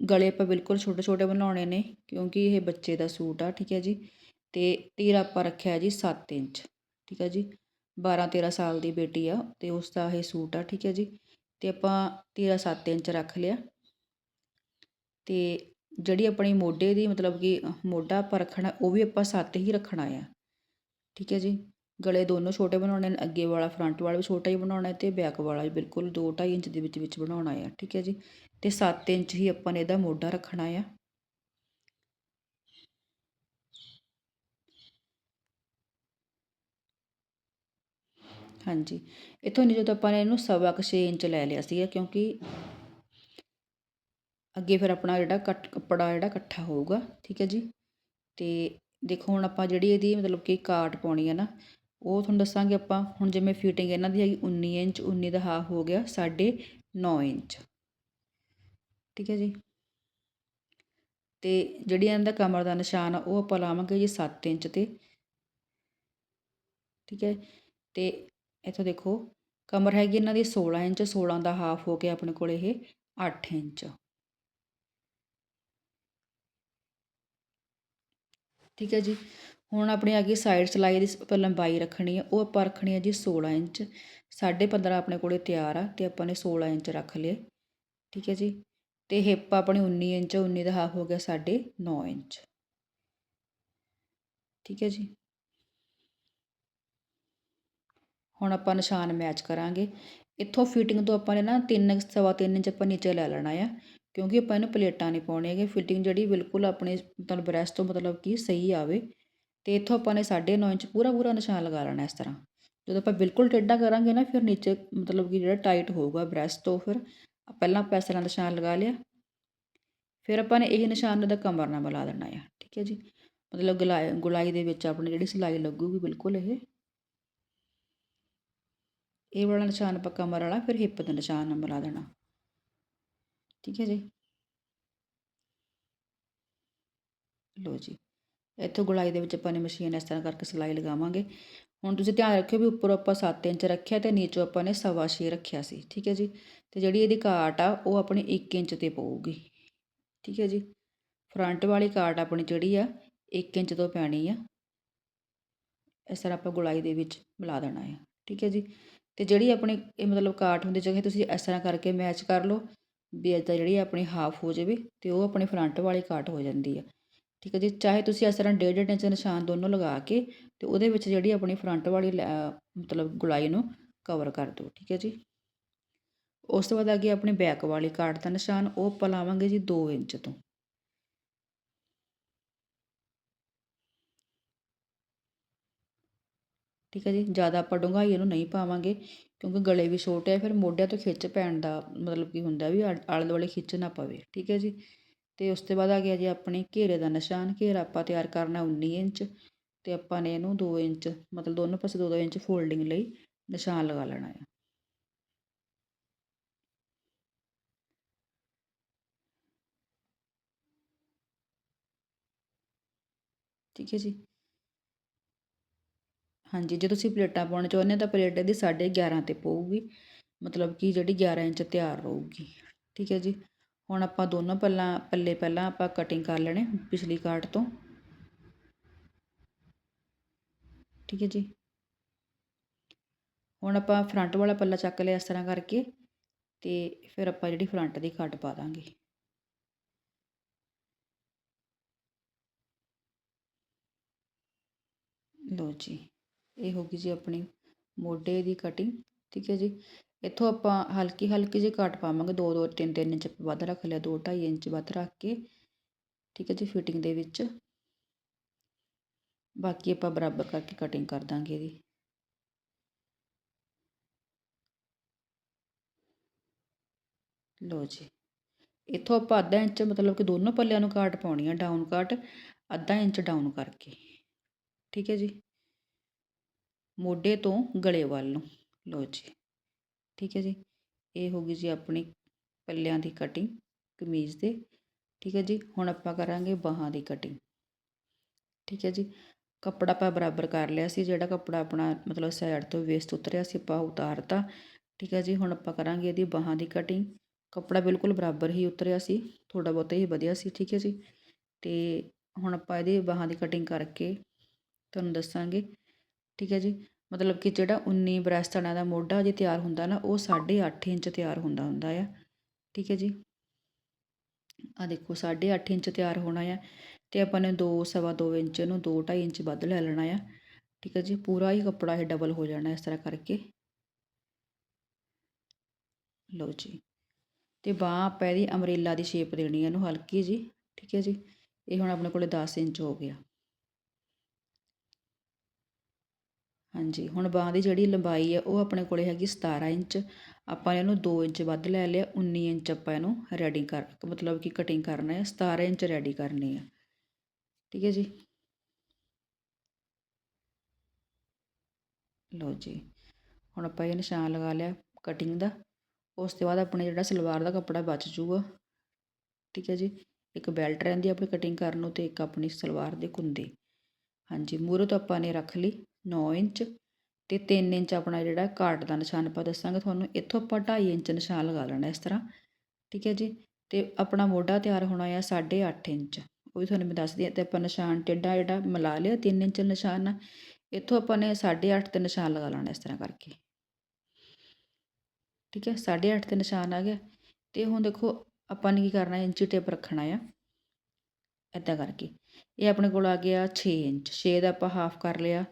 ਗਲੇ ਆਪਾਂ ਬਿਲਕੁਲ ਛੋਟੇ ਛੋਟੇ ਬਣਾਉਣੇ ਨੇ, ਕਿਉਂਕਿ ਇਹ ਬੱਚੇ ਦਾ ਸੂਟ ਆ, ਠੀਕ ਹੈ ਜੀ? ਤੇ ਤੀਰਾ ਆਪਾਂ ਰੱਖਿਆ ਜੀ 7 ਇੰਚ, ਠੀਕ ਹੈ ਜੀ? 12 13 ਸਾਲ ਦੀ ਬੇਟੀ ਆ, ਤੇ ਉਸ ਦਾ ਇਹ ਸੂਟ ਆ, ਠੀਕ ਹੈ ਜੀ? ਤੇ ਆਪਾਂ ਤੀਰਾ 7 ਇੰਚ ਰੱਖ ਲਿਆ ਅਤੇ ਜਿਹੜੀ ਆਪਣੀ ਮੋਢੇ ਦੀ ਮਤਲਬ ਕਿ ਮੋਢਾ ਆਪਾਂ ਰੱਖਣਾ, ਉਹ ਵੀ ਆਪਾਂ ਸੱਤ ਹੀ ਰੱਖਣਾ ਆ। ਠੀਕ ਹੈ ਜੀ? ਗਲੇ ਦੋਨੋਂ ਛੋਟੇ ਬਣਾਉਣੇ ਨੇ ਅੱਗੇ ਵਾਲਾ ਫਰੰਟ ਵਾਲਾ ਵੀ ਛੋਟਾ ਹੀ ਬਣਾਉਣਾ ਅਤੇ ਬੈਕ ਵਾਲਾ ਵੀ ਬਿਲਕੁਲ ਦੋ ਢਾਈ ਇੰਚ ਦੇ ਵਿੱਚ ਵਿੱਚ ਬਣਾਉਣਾ ਆ। ਠੀਕ ਹੈ ਜੀ? ਅਤੇ ਸੱਤ ਇੰਚ ਹੀ ਆਪਾਂ ਨੇ ਇਹਦਾ ਮੋਢਾ ਰੱਖਣਾ ਆ। ਹਾਂਜੀ। ਇਥੋਂ ਨਹੀਂ ਜਦੋਂ ਆਪਾਂ ਨੇ ਇਹਨੂੰ ਸਵਾ ਕੁ 6 ਇੰਚ ਲੈ ਲਿਆ ਸੀਗਾ ਕਿਉਂਕਿ ਅੱਗੇ ਫਿਰ ਆਪਣਾ ਜਿਹੜਾ ਕੱਟ ਕੱਪੜਾ ਜਿਹੜਾ ਇਕੱਠਾ ਹੋਊਗਾ, ਠੀਕ ਹੈ ਜੀ? ਅਤੇ ਦੇਖੋ ਹੁਣ ਆਪਾਂ ਜਿਹੜੀ ਇਹਦੀ ਮਤਲਬ ਕਿ ਕਾਟ ਪਾਉਣੀ ਹੈ ਨਾ, ਉਹ ਤੁਹਾਨੂੰ ਦੱਸਾਂਗੇ ਆਪਾਂ, ਹੁਣ ਜਿਵੇਂ ਫਿਟਿੰਗ ਇਹਨਾਂ ਦੀ ਹੈਗੀ 19 ਇੰਚ 19 ਦਾ ਹਾਫ ਹੋ ਗਿਆ 9.5 ਇੰਚ। ਠੀਕ ਹੈ ਜੀ? ਤੇ ਜਿਹੜੀ ਇਹਨਾਂ ਦਾ ਕਮਰ ਦਾ ਨਿਸ਼ਾਨ ਆ, ਉਹ ਆਪਾਂ ਲਾਵਾਂਗੇ ਜੀ 7 ਇੰਚ ਤੇ। ਠੀਕ ਹੈ? ਤੇ ਇੱਥੋਂ ਦੇਖੋ, ਕਮਰ ਹੈਗੀ ਇਹਨਾਂ ਦੀ 16 ਇੰਚ 16 ਦਾ ਹਾਫ ਹੋ ਗਿਆ ਆਪਣੇ ਕੋਲ ਇਹ 8 ਇੰਚ। ਠੀਕ ਹੈ ਜੀ। ਹੁਣ ਆਪਣੀ ਆ ਗਈ ਸਾਈਡ ਸਿਲਾਈ ਦੀ ਲੰਬਾਈ ਰੱਖਣੀ ਹੈ, ਉਹ ਆਪਾਂ ਰੱਖਣੀ ਹੈ ਜੀ 16 ਇੰਚ। 15.5 ਆਪਣੇ ਕੋਲੇ ਤਿਆਰ ਆ ਤੇ ਆਪਾਂ ਨੇ 16 ਇੰਚ ਰੱਖ ਲਏ। ਠੀਕ ਹੈ ਜੀ। ਤੇ ਹਿੱਪ ਆਪਣੀ 19 ਇੰਚ 19 ਦਾ ਹਾਫ ਹੋ ਗਿਆ 9.5 ਇੰਚ। ਠੀਕ ਹੈ ਜੀ। ਹੁਣ ਆਪਾਂ ਨਿਸ਼ਾਨ ਮੈਚ ਕਰਾਂਗੇ। ਇੱਥੋਂ ਫਿਟਿੰਗ ਤੋਂ ਆਪਾਂ ਨੇ ਨਾ 3 ਸਵਾ 3 ਇੰਚ ਆਪਾਂ ਨੀਚੇ ਲੈ ਲੈਣਾ ਆ। ਕਿਉਂਕਿ ਆਪਾਂ ਇਹਨੂੰ ਪਲੇਟਾਂ ਨਹੀਂ ਪਾਉਣੀ ਹੈਗੀ। ਫਿਟਿੰਗ ਜਿਹੜੀ ਬਿਲਕੁਲ ਆਪਣੇ ਤੁਹਾਨੂੰ ਬ੍ਰੈਸ ਤੋਂ ਮਤਲਬ ਕਿ ਸਹੀ ਆਵੇ। ਅਤੇ ਇੱਥੋਂ ਆਪਾਂ ਨੇ 9.5 ਇੰਚ ਪੂਰਾ ਪੂਰਾ ਨਿਸ਼ਾਨ ਲਗਾ ਲੈਣਾ ਇਸ ਤਰ੍ਹਾਂ। ਜਦੋਂ ਆਪਾਂ ਬਿਲਕੁਲ ਟੇਢਾ ਕਰਾਂਗੇ ਨਾ, ਫਿਰ ਨੀਚੇ ਮਤਲਬ ਕਿ ਜਿਹੜਾ ਟਾਈਟ ਹੋਊਗਾ ਬ੍ਰੈਸਟ ਤੋਂ, ਫਿਰ ਪਹਿਲਾਂ ਆਪਾਂ ਇਸ ਤਰ੍ਹਾਂ ਨਿਸ਼ਾਨ ਲਗਾ ਲਿਆ। ਫਿਰ ਆਪਾਂ ਨੇ ਇਹ ਨਿਸ਼ਾਨ ਦਾ ਕਮਰ ਨਾਲ ਮਿਲਾ ਦੇਣਾ ਆ, ਠੀਕ ਹੈ ਜੀ। ਮਤਲਬ ਗੁਲਾਈ ਗੁਲਾਈ ਦੇ ਵਿੱਚ ਆਪਣੀ ਜਿਹੜੀ ਸਿਲਾਈ ਲੱਗੂਗੀ ਬਿਲਕੁਲ ਇਹ। ਇਹ ਵਾਲਾ ਨਿਸ਼ਾਨ ਆਪਾਂ ਕਮਰ ਵਾਲਾ, ਫਿਰ ਹਿੱਪ ਦਾ ਨਿਸ਼ਾਨ ਨਾਲ ਮਿਲਾ ਦੇਣਾ। ਠੀਕ ਹੈ ਜੀ ਲੋ ਜੀ ਇੱਥੋਂ ਗੁਲਾਈ ਦੇ ਵਿੱਚ ਆਪਾਂ ਨੇ ਮਸ਼ੀਨ ਇਸ ਤਰ੍ਹਾਂ ਕਰਕੇ ਸਿਲਾਈ ਲਗਾਵਾਂਗੇ ਹੁਣ ਤੁਸੀਂ ਧਿਆਨ ਰੱਖਿਓ ਵੀ ਉੱਪਰ ਆਪਾਂ 7 ਇੰਚ ਰੱਖਿਆ ਤੇ ਨੀਚੋਂ ਆਪਾਂ ਨੇ ਸਵਾ 6 ਰੱਖਿਆ ਸੀ ਠੀਕ ਹੈ ਜੀ ਤੇ ਜਿਹੜੀ ਇਹਦੀ ਕਾਟ ਆ ਉਹ ਆਪਣੀ 1 ਇੰਚ ਤੇ ਪਊਗੀ ਠੀਕ ਹੈ ਜੀ ਫਰੰਟ ਵਾਲੀ ਕਾਟ ਆਪਣੀ ਜਿਹੜੀ ਆ 1 ਇੰਚ ਤੋਂ ਪੈਣੀ ਆ ਇਸ ਤਰ੍ਹਾਂ ਆਪਾਂ ਗੁਲਾਈ ਦੇ ਵਿੱਚ ਮਿਲਾ ਦੇਣਾ ਹੈ ਠੀਕ ਹੈ ਜੀ ਤੇ ਜਿਹੜੀ ਆਪਣੀ ਇਹ ਮਤਲਬ ਕਾਟ ਹੁੰਦੀ ਜਗ੍ਹਾ ਤੁਸੀਂ ਇਸ ਤਰ੍ਹਾਂ ਕਰਕੇ ਮੈਚ ਕਰ ਲਓ ਵੀ ਇੱਦਾਂ ਜਿਹੜੀ ਆਪਣੀ ਹਾਫ ਹੋ ਜਾਵੇ ਅਤੇ ਉਹ ਆਪਣੀ ਫਰੰਟ ਵਾਲੀ ਕਾਟ ਹੋ ਜਾਂਦੀ ਆ। ਠੀਕ ਹੈ ਜੀ? ਚਾਹੇ ਤੁਸੀਂ ਇਸ ਤਰ੍ਹਾਂ ਡੇਢ ਡੇਢ ਇੰਚ ਨਿਸ਼ਾਨ ਦੋਨੋਂ ਲਗਾ ਕੇ ਅਤੇ ਉਹਦੇ ਵਿੱਚ ਜਿਹੜੀ ਆਪਣੀ ਫਰੰਟ ਵਾਲੀ ਮਤਲਬ ਗੁਲਾਈ ਨੂੰ ਕਵਰ ਕਰ ਦਿਓ। ਠੀਕ ਹੈ ਜੀ? ਉਸ ਤੋਂ ਬਾਅਦ ਆ ਗਈ ਆਪਣੀ ਬੈਕ ਵਾਲੀ ਕਾਟ ਦਾ ਨਿਸ਼ਾਨ। ਉਹ ਆਪਾਂ ਲਾਵਾਂਗੇ ਜੀ ਦੋ ਇੰਚ ਤੋਂ। ਠੀਕ ਹੈ ਜੀ, ਜ਼ਿਆਦਾ ਆਪਾਂ ਡੂੰਘਾਈ ਇਹਨੂੰ ਨਹੀਂ ਪਾਵਾਂਗੇ ਕਿਉਂਕਿ ਗਲੇ ਵੀ ਛੋਟੇ ਆ, ਫਿਰ ਮੋਢਿਆਂ ਤੋਂ ਖਿੱਚ ਪੈਣ ਦਾ ਮਤਲਬ ਕੀ ਹੁੰਦਾ ਵੀ ਆਲੇ ਦੁਆਲੇ ਖਿੱਚ ਨਾ ਪਵੇ, ਠੀਕ ਹੈ ਜੀ। ਅਤੇ ਉਸ ਤੋਂ ਬਾਅਦ ਆ ਗਿਆ ਜੀ ਆਪਣੇ ਘੇਰੇ ਦਾ ਨਿਸ਼ਾਨ, ਘੇਰਾ ਆਪਾਂ ਤਿਆਰ ਕਰਨਾ 19 ਇੰਚ ਅਤੇ ਆਪਾਂ ਨੇ ਇਹਨੂੰ ਦੋ ਇੰਚ, ਮਤਲਬ ਦੋਨੋਂ ਪਾਸੇ 2-2 ਇੰਚ ਫੋਲਡਿੰਗ ਲਈ ਨਿਸ਼ਾਨ ਲਗਾ ਲੈਣਾ ਹੈ ਠੀਕ ਹੈ ਜੀ। ਹਾਂਜੀ, ਜੇ ਤੁਸੀਂ ਪਲੇਟਾਂ ਪਾਉਣਾ ਚਾਹੁੰਦੇ ਹੋ ਤਾਂ ਪਲੇਟ ਇਹਦੀ 11.5 ਤੇ ਪਊਗੀ। ਮਤਲਬ ਕਿ ਜਿਹੜੀ 11 ਇੰਚ ਤਿਆਰ ਰਹੂਗੀ। ਠੀਕ ਹੈ ਜੀ। ਹੁਣ ਆਪਾਂ ਦੋਨੋਂ ਪੱਲਾਂ, ਪੱਲੇ ਪਹਿਲਾਂ ਆਪਾਂ ਕਟਿੰਗ ਕਰ ਲੈਣੇ ਪਿਛਲੀ ਕਾਟ ਤੋਂ। ਠੀਕ ਹੈ ਜੀ। ਹੁਣ ਆਪਾਂ ਫਰੰਟ ਵਾਲਾ ਪੱਲਾ ਚੱਕ ਲਿਆ ਇਸ ਤਰ੍ਹਾਂ ਕਰਕੇ ਤੇ ਫਿਰ ਆਪਾਂ ਜਿਹੜੀ ਫਰੰਟ ਦੀ ਕੱਟ ਪਾ ਦਾਂਗੇ। ਲੋ ਜੀ। ਇਹ ਹੋ ਗਈ ਜੀ ਆਪਣੀ ਮੋਢੇ ਦੀ ਕਟਿੰਗ ਠੀਕ ਹੈ ਜੀ। ਇੱਥੋਂ ਆਪਾਂ ਹਲਕੀ ਹਲਕੀ ਜਿਹੀ ਕੱਟ ਪਾਵਾਂਗੇ 2 2 3 3 ਇੰਚ ਵੱਧ ਰੱਖ ਲਿਆ, ਦੋ, ਢਾਈ ਇੰਚ ਵੱਧ ਰੱਖ ਕੇ, ਠੀਕ ਹੈ ਜੀ ਫਿਟਿੰਗ ਦੇ ਵਿੱਚ। ਬਾਕੀ ਆਪਾਂ ਬਰਾਬਰ ਕਰਕੇ ਕਟਿੰਗ ਕਰ ਦਾਂਗੇ ਇਹਦੀ। ਲੋ ਜੀ, ਇੱਥੋਂ ਆਪਾਂ ਅੱਧਾ ਇੰਚ ਮਤਲਬ ਕਿ ਦੋਨੋਂ ਪੱਲਿਆਂ ਨੂੰ ਕਾਟ ਪਾਉਣੀ ਆ ਡਾਊਨ ਕਾਟ ਅੱਧਾ ਇੰਚ ਡਾਊਨ ਕਰਕੇ, ਠੀਕ ਹੈ ਜੀ। ਮੋਢੇ ਤੋਂ ਗਲੇ ਵੱਲ ਨੂੰ। ਲਓ ਜੀ। ਠੀਕ ਹੈ ਜੀ। ਇਹ ਹੋ ਗਈ ਜੀ ਆਪਣੀ ਪੱਲਿਆਂ ਦੀ ਕਟਿੰਗ ਕਮੀਜ਼ ਦੇ। ਠੀਕ ਹੈ ਜੀ। ਹੁਣ ਆਪਾਂ ਕਰਾਂਗੇ ਬਾਹਾਂ ਦੀ ਕਟਿੰਗ ਠੀਕ ਹੈ ਜੀ। ਕੱਪੜਾ ਆਪਾਂ ਬਰਾਬਰ ਕਰ ਲਿਆ ਸੀ। ਜਿਹੜਾ ਕੱਪੜਾ ਆਪਣਾ ਮਤਲਬ ਸਾਈਡ ਤੋਂ ਵੇਸਟ ਉਤਰਿਆ ਸੀ, ਆਪਾਂ ਉਤਾਰਤਾ। ਠੀਕ ਹੈ ਜੀ। ਹੁਣ ਆਪਾਂ ਕਰਾਂਗੇ ਇਹਦੀ ਬਾਹਾਂ ਦੀ ਕਟਿੰਗ ਕੱਪੜਾ ਬਿਲਕੁਲ ਬਰਾਬਰ ਹੀ ਉਤਰਿਆ ਸੀ। ਥੋੜਾ ਬਹੁਤਾ ਹੀ ਵਧਿਆ ਸੀ। ਠੀਕ ਹੈ ਜੀ। ਤੇ ਹੁਣ ਆਪਾਂ ਇਹਦੀ ਬਾਹਾਂ ਦੀ ਕਟਿੰਗ ਕਰਕੇ ਤੁਹਾਨੂੰ ਦੱਸਾਂਗੇ ਠੀਕ ਹੈ ਜੀ? ਮਤਲਬ ਕਿ ਜਿਹੜਾ 19 ਬ੍ਰੈਸਟ ਵਾਲਾ ਦਾ ਮੋਢਾ ਜੇ ਤਿਆਰ ਹੁੰਦਾ ਨਾ, ਉਹ 8.5 ਇੰਚ ਤਿਆਰ ਹੁੰਦਾ ਹੁੰਦਾ ਆ। ਠੀਕ ਹੈ ਜੀ? ਆ ਦੇਖੋ 8.5 ਇੰਚ ਤਿਆਰ ਹੋਣਾ ਆ ਤੇ ਆਪਾਂ ਨੇ 2 ਸਵਾ 2 ਇੰਚ ਨੂੰ 2.5 ਇੰਚ ਵੱਧ ਲੈ ਲੈਣਾ ਆ। ਠੀਕ ਹੈ ਜੀ? ਪੂਰਾ ਹੀ ਕੱਪੜਾ ਇਹ ਡਬਲ ਹੋ ਜਾਣਾ ਇਸ ਤਰ੍ਹਾਂ ਕਰਕੇ। ਲਓ ਜੀ। ਤੇ ਬਾਹ ਆਪਾਂ ਇਹਦੀ ਅਮਰੇਲਾ ਦੀ ਸ਼ੇਪ ਦੇਣੀ ਹੈ ਇਹਨੂੰ ਹਲਕੀ ਜੀ ਠੀਕ ਹੈ ਜੀ? ਇਹ ਹੁਣ ਆਪਣੇ ਕੋਲੇ 10 ਇੰਚ ਹੋ ਗਿਆ। ਹਾਂਜੀ, ਹੁਣ ਬਾਂਹ ਦੀ ਜਿਹੜੀ ਲੰਬਾਈ ਹੈ ਉਹ ਆਪਣੇ ਕੋਲ ਹੈਗੀ 17 ਇੰਚ। ਆਪਾਂ ਇਹਨੂੰ ਦੋ ਇੰਚ ਵੱਧ ਲੈ ਲਿਆ 19 ਇੰਚ ਆਪਾਂ ਇਹਨੂੰ ਰੈਡੀ ਕਰ, ਮਤਲਬ ਕਿ ਕਟਿੰਗ ਕਰਨਾ ਹੈ 17 ਇੰਚ ਰੈਡੀ ਕਰਨੀ ਹੈ ਠੀਕ ਹੈ ਜੀ? ਲਓ ਜੀ, ਹੁਣ ਆਪਾਂ ਇਹ ਨਿਸ਼ਾਨ ਲਗਾ ਲਿਆ ਕਟਿੰਗ ਦਾ। ਉਸ ਤੋਂ ਬਾਅਦ ਆਪਣੇ ਜਿਹੜਾ ਸਲਵਾਰ ਦਾ ਕੱਪੜਾ ਬਚ ਜੂਗਾ। ਠੀਕ ਹੈ ਜੀ? ਇੱਕ ਬੈਲਟ ਰਹਿੰਦੀ ਆਪਣੀ ਕਟਿੰਗ ਕਰਨ ਨੂੰ ਤੇ ਇੱਕ ਆਪਣੀ ਸਲਵਾਰ ਦੇ ਕੁੰਦੇ। ਹਾਂਜੀ, ਮੂਹਰੇ ਤੋਂ ਆਪਾਂ ਨੇ ਰੱਖ ਲਈ 9 ਇੰਚ ਤੇ 3 ਇੰਚ ਆਪਣਾ ਜਿਹੜਾ ਕਾਟ ਦਾ ਨਿਸ਼ਾਨ ਆਪਾਂ ਦੱਸਾਂਗੇ ਤੁਹਾਨੂੰ, ਇੱਥੋਂ ਆਪਾਂ 2.5 ਇੰਚ ਨਿਸ਼ਾਨ ਲਗਾ ਲੈਣਾ ਇਸ ਤਰ੍ਹਾਂ, ਠੀਕ ਹੈ ਜੀ? ਤੇ ਆਪਣਾ ਮੋਢਾ ਤਿਆਰ ਹੋਣਾ ਆ 8.5 ਇੰਚ, ਉਹ ਵੀ ਤੁਹਾਨੂੰ ਮੈਂ ਦੱਸਦੀ ਹਾਂ, ਤੇ ਆਪਾਂ ਨਿਸ਼ਾਨ ਟੇਡਾ ਜਿਹੜਾ ਮਿਲਾ ਲਿਆ 3 ਇੰਚ ਨਿਸ਼ਾਨ ਇੱਥੋਂ ਆਪਾਂ ਨੇ 8.5 ਤੇ ਨਿਸ਼ਾਨ ਲਗਾ ਲੈਣਾ ਇਸ ਤਰ੍ਹਾਂ ਕਰਕੇ, ਠੀਕ ਹੈ? 8.5 ਤੇ ਨਿਸ਼ਾਨ ਆ ਗਿਆ, ਤੇ ਹੁਣ ਦੇਖੋ ਆਪਾਂ ਨੇ ਕੀ ਕਰਨਾ, ਇੰਚੀ ਟੇਪ ਰੱਖਣਾ ਆ ਇਦਾਂ ਕਰਕੇ ਇਹ ਆਪਣੇ ਕੋਲ ਆ ਗਿਆ 6 ਇੰਚ 6 ਦਾ ਆਪਾਂ ਹਾਫ ਕਰ ਲਿਆ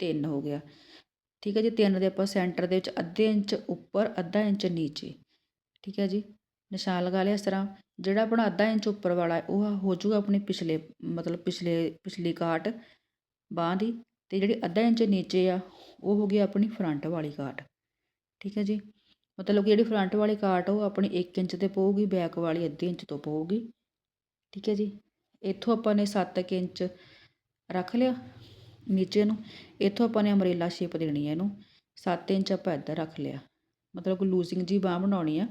3 ਹੋ ਗਿਆ। ਠੀਕ ਹੈ ਜੀ 3 ਦੇ ਆਪਾਂ ਸੈਂਟਰ ਦੇ ਵਿੱਚ ਅੱਧੇ ਇੰਚ ਉੱਪਰ, ਅੱਧਾ ਇੰਚ ਨੀਚੇ। ਠੀਕ ਹੈ ਜੀ, ਨਿਸ਼ਾਨ ਲਗਾ ਲਿਆ ਇਸ ਤਰ੍ਹਾਂ। ਜਿਹੜਾ ਆਪਣਾ ਅੱਧਾ ਇੰਚ ਉੱਪਰ ਵਾਲਾ ਉਹ ਹੋ ਜਾਊਗਾ ਆਪਣੇ ਪਿਛਲੇ, ਮਤਲਬ ਪਿਛਲੇ, ਪਿਛਲੀ ਕਾਟ ਬਾਹ ਦੀ ਤੇ ਜਿਹੜੀ ਅੱਧਾ ਇੰਚ ਨੀਚੇ ਆ, ਉਹ ਹੋ ਗਈ ਆਪਣੀ ਫਰੰਟ ਵਾਲੀ ਕਾਟ। ਠੀਕ ਹੈ ਜੀ, ਮਤਲਬ ਕਿ ਜਿਹੜੀ ਫਰੰਟ ਵਾਲੀ ਕਾਟ ਉਹ ਆਪਣੀ 1 ਇੰਚ ਤੇ ਪਊਗੀ ਬੈਕ ਵਾਲੀ ਅੱਧੇ ਇੰਚ ਤੋਂ ਪਊਗੀ। ਠੀਕ ਹੈ ਜੀ ਇੱਥੋਂ ਆਪਾਂ ਨੇ 7 ਇੰਚ ਰੱਖ ਲਿਆ ਨੀਚੇ ਨੂੰ, ਇੱਥੋਂ ਆਪਾਂ ਨੇ ਅਮਰੇਲਾ ਸ਼ੇਪ ਦੇਣੀ ਹੈ ਇਹਨੂੰ 7 ਇੰਚ ਆਪਾਂ ਇੱਧਰ ਰੱਖ ਲਿਆ। ਮਤਲਬ ਕਿ ਲੂਜ਼ਿੰਗ ਜੀ ਬਾਹ ਬਣਾਉਣੀ ਆ,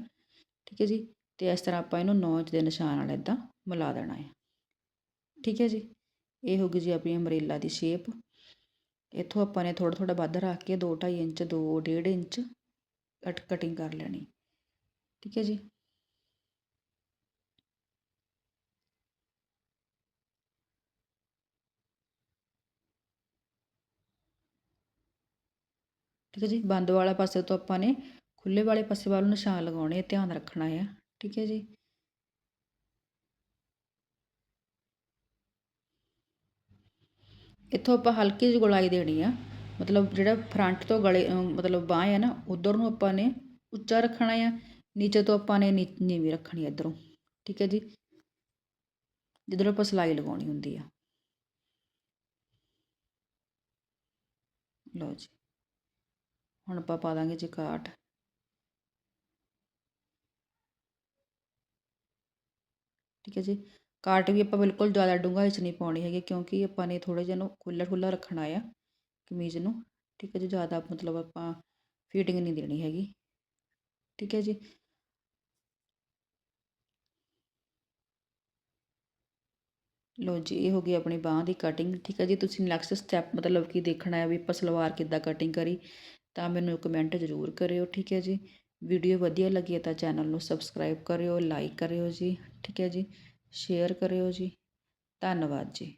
ਠੀਕ ਹੈ ਜੀ? ਤੇ ਇਸ ਤਰ੍ਹਾਂ ਆਪਾਂ ਇਹਨੂੰ 9 ਇੰਚ ਦੇ ਨਿਸ਼ਾਨ ਨਾਲ ਇਦਾਂ ਮਿਲਾ ਦੇਣਾ ਹੈ ਠੀਕ ਹੈ ਜੀ? ਇਹ ਹੋ ਗਈ ਜੀ ਆਪਣੀ ਅਮਰੇਲਾ ਦੀ ਸ਼ੇਪ ਇੱਥੋਂ ਆਪਾਂ ਨੇ ਥੋੜਾ ਥੋੜਾ ਵੱਧ ਰੱਖ ਕੇ 2 2.5 ਇੰਚ 2 1.5 ਇੰਚ ਕਟ ਕਟਿੰਗ ਕਰ ਲੈਣੀ। ਠੀਕ ਹੈ ਜੀ? ਠੀਕ ਹੈ ਜੀ? ਬੰਦ ਵਾਲਾ ਪਾਸੇ ਤੋਂ ਆਪਾਂ ਨੇ ਖੁੱਲੇ ਵਾਲੇ ਪਾਸੇ ਵੱਲ ਨਿਸ਼ਾਨ ਲਗਾਉਣੇ ਧਿਆਨ ਰੱਖਣਾ ਆ, ਠੀਕ ਹੈ ਜੀ? ਇੱਥੋਂ ਆਪਾਂ ਹਲਕੀ ਜਿਹੀ ਗੁਲਾਈ ਦੇਣੀ ਆ, ਮਤਲਬ ਜਿਹੜਾ ਫਰੰਟ ਤੋਂ ਗਲੇ ਮਤਲਬ ਬਾਹ ਹੈ ਨਾ, ਉਧਰ ਨੂੰ ਆਪਾਂ ਨੇ ਉੱਚਾ ਰੱਖਣਾ ਆ, ਨੀਚੇ ਤੋਂ ਆਪਾਂ ਨੇ ਨੀਵੀਂ ਰੱਖਣੀ ਹੈ ਇਧਰੋਂ, ਠੀਕ ਹੈ ਜੀ? ਜਿੱਧਰੋਂ ਆਪਾਂ ਸਲਾਈ ਲਗਾਉਣੀ ਹੁੰਦੀ ਆ। ਲਓ ਜੀ। ਹੁਣ ਆਪਾਂ ਪਾ ਦਾਂਗੇ ਜੀ ਕਾਟ। ਠੀਕ ਹੈ ਜੀ। ਕਾਟ ਵੀ ਆਪਾਂ ਬਿਲਕੁਲ ਜ਼ਿਆਦਾ ਡੂੰਘਾ ਵਿੱਚ ਨਹੀਂ ਪਾਉਣੀ ਹੈਗੀ ਕਿਉਂਕਿ ਆਪਾਂ ਨੇ ਥੋੜ੍ਹਾ ਜਿਹਾ ਨੂੰ ਖੁੱਲ੍ਹਾ ਖੁੱਲ੍ਹਾ ਰੱਖਣਾ ਆ ਕਮੀਜ਼ ਨੂੰ। ਠੀਕ ਹੈ ਜੀ, ਜ਼ਿਆਦਾ ਮਤਲਬ ਆਪਾਂ ਫੀਟਿੰਗ ਨਹੀਂ ਦੇਣੀ ਹੈਗੀ। ਠੀਕ ਹੈ ਜੀ। ਲੋ ਜੀ, ਇਹ ਹੋ ਗਈ ਆਪਣੀ ਬਾਹ ਦੀ ਕਟਿੰਗ ਠੀਕ ਹੈ ਜੀ, ਤੁਸੀਂ ਨੈਕਸਟ ਸਟੈਪ ਮਤਲਬ ਕਿ ਦੇਖਣਾ ਹੈ ਵੀ ਆਪਾਂ ਸਲਵਾਰ ਕਿੱਦਾਂ ਕਟਿੰਗ ਕਰੀ। ਤਾਂ ਮੈਨੂੰ ਕਮੈਂਟ ਜ਼ਰੂਰ ਕਰਿਓ, ਠੀਕ ਹੈ ਜੀ? ਵੀਡੀਓ ਵਧੀਆ ਲੱਗੀ ਤਾਂ ਚੈਨਲ ਨੂੰ ਸਬਸਕ੍ਰਾਈਬ ਕਰਿਓ ਲਾਈਕ ਕਰਿਓ ਜੀ, ਠੀਕ ਹੈ ਜੀ? ਸ਼ੇਅਰ ਕਰਿਓ ਜੀ, ਧੰਨਵਾਦ ਜੀ।